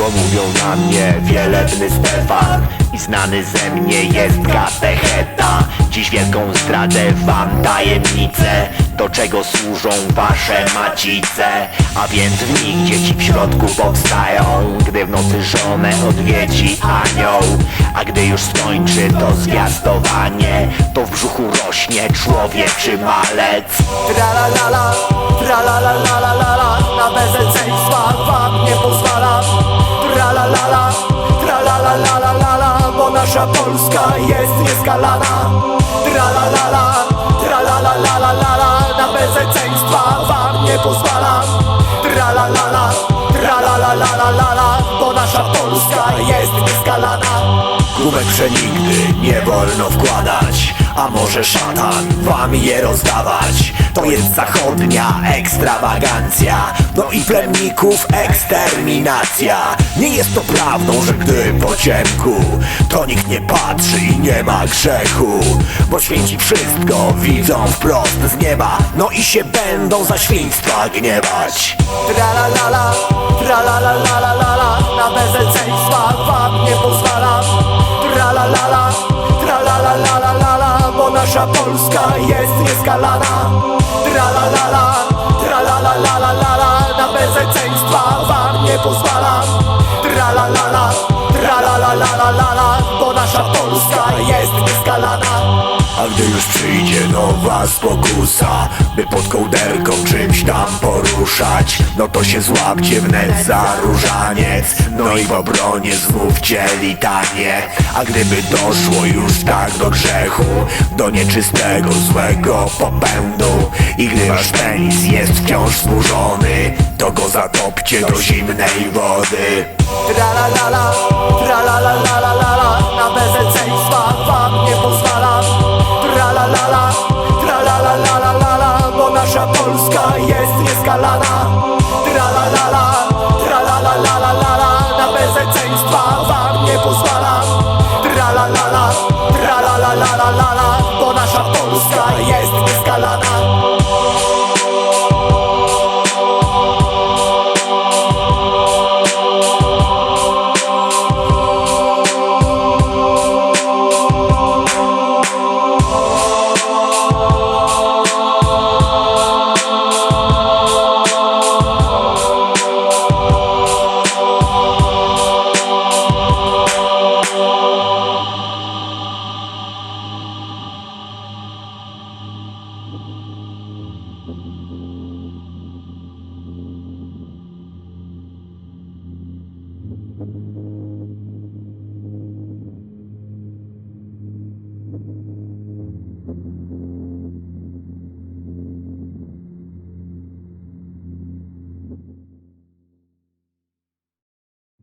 Bo mówią na mnie wielebny Stefan. I znany ze mnie jest katecheta Dziś wielką zdradzę wam tajemnicę. Do czego służą wasze macice? A więc w nich dzieci w środku powstają. Gdy w nocy żonę odwiedzi anioł. A gdy już skończy to zwiastowanie To w brzuchu rośnie człowieczy malec. Tralalala, tralalalala, na bezeceństwa nasza Polska jest nieskalana Tralalala, tralalalala, na bezeceństwa wam nie pozwalam Tralalala, tralalalala, bo nasza Polska jest nieskalana Gumek przenigdy nie wolno wkładać A może szatan wam je rozdawać? To jest zachodnia ekstrawagancja. No i plemników eksterminacja. Nie jest to prawdą, że gdy po ciemku To nikt nie patrzy i nie ma grzechu. Bo święci wszystko widzą wprost z nieba No i się będą za świństwa gniewać. Tralalala, tralalalala, nasza Polska jest nieskalana Tralalala, tralalalala, przyjdzie nowa spokusa By pod kołderką czymś tam poruszać. No to się złapcie wnet za różaniec No i w obronie zmówcie litanie A gdyby doszło już tak do grzechu Do nieczystego, złego popędu. I gdy wasz penis jest wciąż zburzony To go zatopcie do zimnej wody. Tralalala, tralalalala, nasza Polska jest nieskalana. Tralalala, tralalalala, na bezeceństwa